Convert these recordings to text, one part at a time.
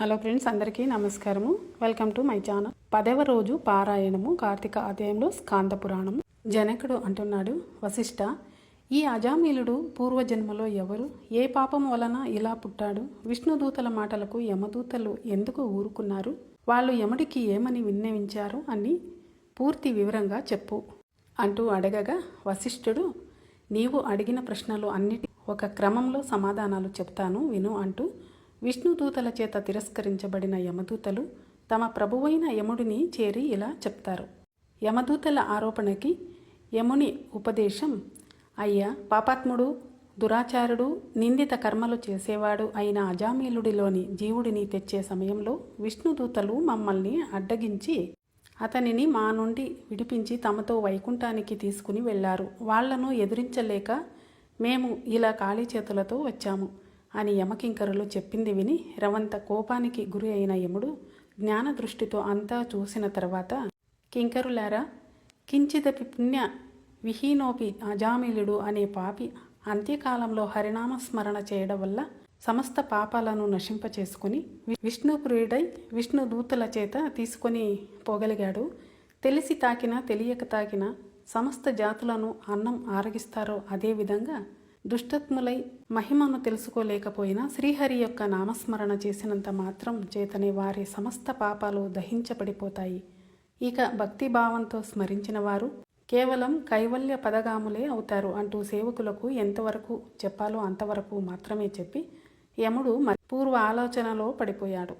Hello friends అందరికీ నమస్కారము. Welcome to my channel. పదవ రోజు పారాయణము కార్తీక అధ్యాయంలో స్కాంద పురాణం. జనకుడు అంటున్నాడు వశిష్ఠ ఈ అజామీలుడు పూర్వజన్మలో ఎవరు? ఏ పాపం వలన ఇలా పుట్టాడు? విష్ణుదూతల మాటలకు యమదూతలు ఎందుకు ఊరుకున్నారు? వాళ్ళు యముడికి ఏమని విన్నవించారు అని పూర్తి వివరంగా చెప్పు అంటూ అడగగా వశిష్ఠుడు నీవు అడిగిన ప్రశ్నలు అన్నిటి ఒక క్రమంలో సమాధానాలు చెప్తాను విను అంటూ విష్ణుదూతల చేత తిరస్కరించబడిన యమదూతలు తమ ప్రభువైన యముడిని చేరి ఇలా చెప్తారు. యమదూతల ఆరోపణకి యముని ఉపదేశం అయ్యా పాపాత్ముడు దురాచారుడు నిందిత కర్మలు చేసేవాడు అయిన అజామీలుడిలోని జీవుడిని తెచ్చే సమయంలో విష్ణుదూతలు మమ్మల్ని అడ్డగించి అతనిని మా నుండి విడిపించి తమతో వైకుంఠానికి తీసుకుని వెళ్ళారు. వాళ్ళను ఎదిరించలేక మేము ఇలా ఖాళీ చేతులతో వచ్చాము. అని యమకింకరులు చెప్పింది విని రవంత కోపానికి గురి అయిన యముడు జ్ఞాన దృష్టితో అంతా చూసిన తర్వాత కింకరులారా కించిదపి పుణ్య విహీనోపి అజామిలుడు అనే పాపి అంత్యకాలంలో హరినామ స్మరణ చేయడం వల్ల సమస్త పాపాలను నశింపచేసుకుని విష్ణుప్రియుడై విష్ణు దూతల చేత తీసుకొని పోగలిగాడు. తెలిసి తాకిన తెలియక తాకిన సమస్త జాతులను అన్నం ఆరగిస్తారో అదేవిధంగా దుష్టత్ములై మహిమను తెలుసుకోలేకపోయినా శ్రీహరి యొక్క నామస్మరణ చేసినంత మాత్రం చేతనే వారి సమస్త పాపాలు దహించబడిపోతాయి. ఇక భక్తి భావంతో స్మరించిన వారు కేవలం కైవల్య పదగాములే అవుతారు అంటూ సేవకులకు ఎంతవరకు చెప్పాలో అంతవరకు మాత్రమే చెప్పి యముడు పూర్వ ఆలోచనలో పడిపోయాడు.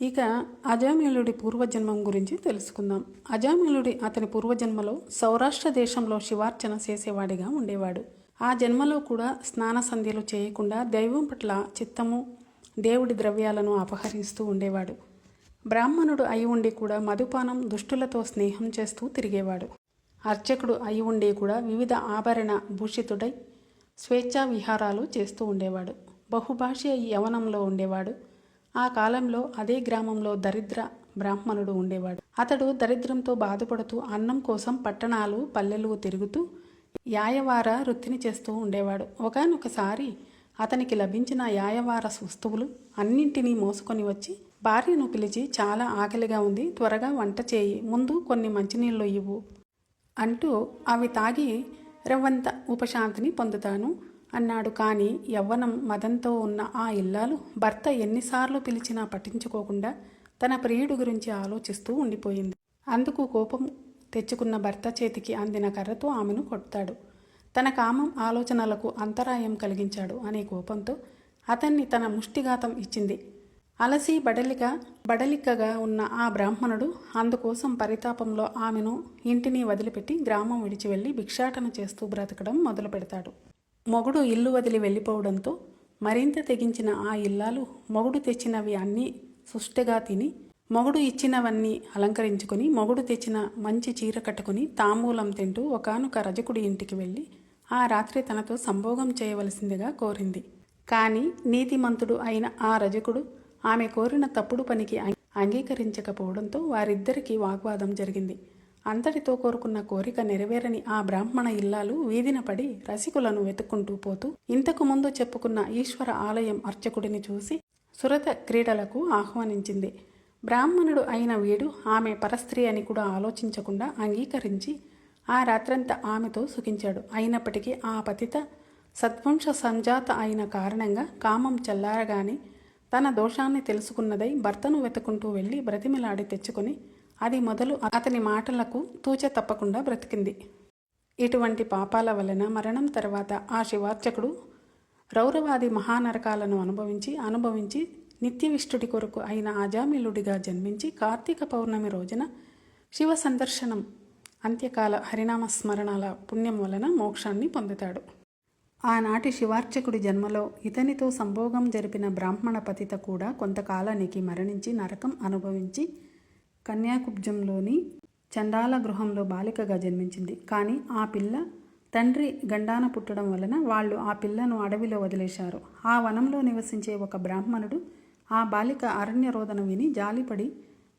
ఇక అజామిలుడి పూర్వజన్మం గురించి తెలుసుకుందాం. అజామిలుడి అతని పూర్వజన్మలో సౌరాష్ట్ర దేశంలో శివార్చన చేసేవాడిగా ఉండేవాడు. ఆ జన్మలో కూడా స్నాన సంధ్యలు చేయకుండా దైవం పట్ల చిత్తము దేవుడి ద్రవ్యాలను అపహరిస్తూ ఉండేవాడు. బ్రాహ్మణుడు అయి ఉండి కూడా మధుపానం దుష్టులతో స్నేహం చేస్తూ తిరిగేవాడు. అర్చకుడు అయి ఉండి కూడా వివిధ ఆభరణ భూషితుడై స్వేచ్ఛా విహారాలు చేస్తూ ఉండేవాడు. బహుభాష యవనంలో ఉండేవాడు. ఆ కాలంలో అదే గ్రామంలో దరిద్ర బ్రాహ్మణుడు ఉండేవాడు. అతడు దరిద్రంతో బాధపడుతూ అన్నం కోసం పట్టణాలు పల్లెలు తిరుగుతూ యాయవార వృత్తిని చేస్తూ ఉండేవాడు. ఒకానొకసారి అతనికి లభించిన యాయవార వస్తువులు అన్నింటినీ మోసుకొని వచ్చి భార్యను పిలిచి చాలా ఆకలిగా ఉంది త్వరగా వంట చేయి ముందు కొన్ని మంచినీళ్ళు ఇవ్వు అంటూ అవి తాగి రవ్వంత ఉపశాంతిని పొందుతాను అన్నాడు. కానీ యవ్వనం మదంతో ఉన్న ఆ ఇల్లాలు భర్త ఎన్నిసార్లు పిలిచినా పట్టించుకోకుండా తన ప్రియుడు గురించి ఆలోచిస్తూ ఉండిపోయింది. అందుకు కోపం తెచ్చుకున్న భర్త చేతికి అందిన కర్రతో ఆమెను కొడతాడు. తన కామం ఆలోచనలకు అంతరాయం కలిగించాడు అనే కోపంతో అతన్ని తన ముష్టిఘాతం ఇచ్చింది. అలసి బడలిక బడలికగా ఉన్న ఆ బ్రాహ్మణుడు అందుకోసం పరితాపంలో ఆమెను ఇంటిని వదిలిపెట్టి గ్రామం విడిచి వెళ్ళి భిక్షాటన చేస్తూ బ్రతకడం మొదలు పెడతాడు. మొగుడు ఇల్లు వదిలి వెళ్ళిపోవడంతో మరింత తెగించిన ఆ ఇల్లాలు మొగుడు తెచ్చినవి అన్నీ సుష్టిగా తిని మొగుడు ఇచ్చినవన్నీ అలంకరించుకొని మొగుడు తెచ్చిన మంచి చీర కట్టుకుని తాంబూలం తింటూ ఒకనొక రజకుడి ఇంటికి వెళ్ళి ఆ రాత్రి తనతో సంభోగం చేయవలసిందిగా కోరింది. కానీ నీతిమంతుడు అయిన ఆ రజకుడు ఆమె కోరిన తప్పుడు పనికి అంగీకరించకపోవడంతో వారిద్దరికీ వాగ్వాదం జరిగింది. అంతటితో కోరుకున్న కోరిక నెరవేరని ఆ బ్రాహ్మణ ఇల్లాలు వీధిన పడి రసికులను వెతుక్కుంటూ పోతూ ఇంతకు ముందు చెప్పుకున్న ఈశ్వర ఆలయం అర్చకుడిని చూసి సురత క్రీడలకు ఆహ్వానించింది. బ్రాహ్మణుడు అయిన వీడు ఆమె పరస్త్రీ అని కూడా ఆలోచించకుండా అంగీకరించి ఆ రాత్రంతా ఆమెతో సుఖించాడు. అయినప్పటికీ ఆ పతిత సద్వంశ సంజాత అయిన కారణంగా కామం చల్లారగానే తన దోషాన్ని తెలుసుకున్నదై భర్తను వెతుకుంటూ వెళ్ళి బ్రతిమిలాడి తెచ్చుకొని అది మొదలు అతని మాటలకు తూచ తప్పకుండా బ్రతికింది. ఇటువంటి పాపాల వలన మరణం తర్వాత ఆ శివార్చకుడు రౌరవాది మహానరకాలను అనుభవించి అనుభవించి నిత్యవిష్టుడి కొరకు అయిన అజామిలుడిగా జన్మించి కార్తీక పౌర్ణమి రోజున శివ సందర్శనం అంత్యకాల హరినామ స్మరణల పుణ్యం వలన మోక్షాన్ని పొందుతాడు. ఆనాటి శివార్చకుడి జన్మలో ఇతనితో సంభోగం జరిపిన బ్రాహ్మణ పతిత కూడా కొంతకాలానికి మరణించి నరకం అనుభవించి కన్యాకుబ్జంలోని చండాల గృహంలో బాలికగా జన్మించింది. కానీ ఆ పిల్ల తండ్రి గండాన పుట్టడం వలన వాళ్ళు ఆ పిల్లను అడవిలో వదిలేశారు. ఆ వనంలో నివసించే ఒక బ్రాహ్మణుడు ఆ బాలిక అరణ్య రోదన విని జాలిపడి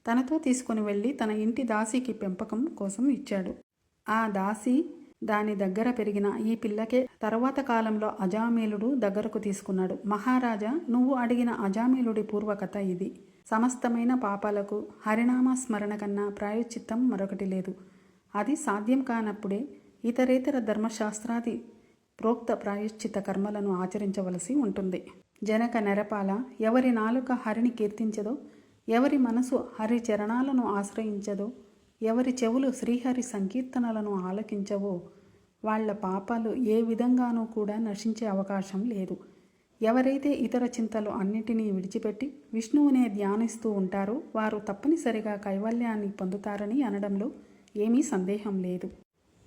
తనతో తీసుకొని వెళ్ళి తన ఇంటి దాసికి పెంపకం కోసం ఇచ్చాడు. ఆ దాసి దాని దగ్గర పెరిగిన ఈ పిల్లకే తరువాత కాలంలో అజామీలుడు దగ్గరకు తీసుకున్నాడు. మహారాజా నువ్వు అడిగిన అజామీలుడి పూర్వకథ ఇది. సమస్తమైన పాపాలకు హరినామ స్మరణ కన్నా ప్రాయశ్చిత్తం మరొకటి లేదు. అది సాధ్యం కానప్పుడే ఇతరేతర ధర్మశాస్త్రాది ప్రోక్త ప్రాయశ్చిత కర్మలను ఆచరించవలసి ఉంటుంది. జనక నెరపాల ఎవరి నాలుక హరిని కీర్తించదో ఎవరి మనసు హరి చరణాలను ఆశ్రయించదో ఎవరి చెవులు శ్రీహరి సంకీర్తనలను ఆలకించవో వాళ్ళ పాపాలు ఏ విధంగానూ కూడా నశించే అవకాశం లేదు. ఎవరైతే ఇతర చింతలు అన్నిటినీ విడిచిపెట్టి విష్ణువునే ధ్యానిస్తూ ఉంటారో వారు తప్పనిసరిగా కైవల్యాన్ని పొందుతారని అనడంలో ఏమీ సందేహం లేదు.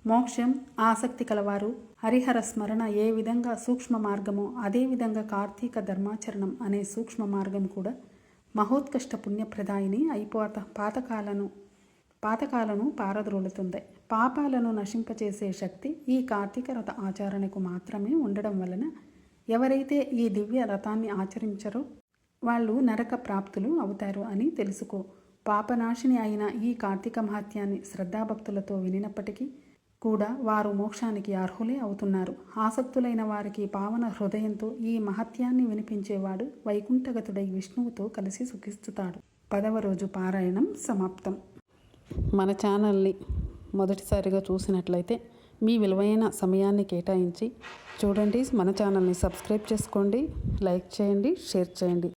మోక్షం ఆసక్తి కలవారు. హరిహర స్మరణ ఏ విధంగా సూక్ష్మ మార్గమో అదేవిధంగా కార్తీక ధర్మాచరణం అనే సూక్ష్మ మార్గం కూడా మహోత్కష్ట పుణ్యప్రదాయిని అయిపోత పాతకాలను పాతకాలను పారద్రోలుతుంది. పాపాలను నశింపచేసే శక్తి ఈ కార్తీక రథ ఆచరణకు మాత్రమే ఉండడం వలన ఎవరైతే ఈ దివ్య రథాన్ని ఆచరించరో వాళ్ళు నరక ప్రాప్తులు అవుతారు అని తెలుసుకో. పాపనాశిని అయిన ఈ కార్తీక మహత్యాన్ని శ్రద్ధాభక్తులతో వినినప్పటికీ కూడా వారు మోక్షానికి అర్హులే అవుతున్నారు. ఆసక్తులైన వారికి పావన హృదయంతో ఈ మహత్యాన్ని వినిపించేవాడు వైకుంఠగతుడై విష్ణువుతో కలిసి సుఖిస్తుతాడు. పదవ రోజు పారాయణం సమాప్తం. మన ఛానల్ని మొదటిసారిగా చూసినట్లయితే మీ విలువైన సమయాన్ని కేటాయించి చూడండి. మన ఛానల్ని సబ్స్క్రైబ్ చేసుకోండి. లైక్ చేయండి షేర్ చేయండి.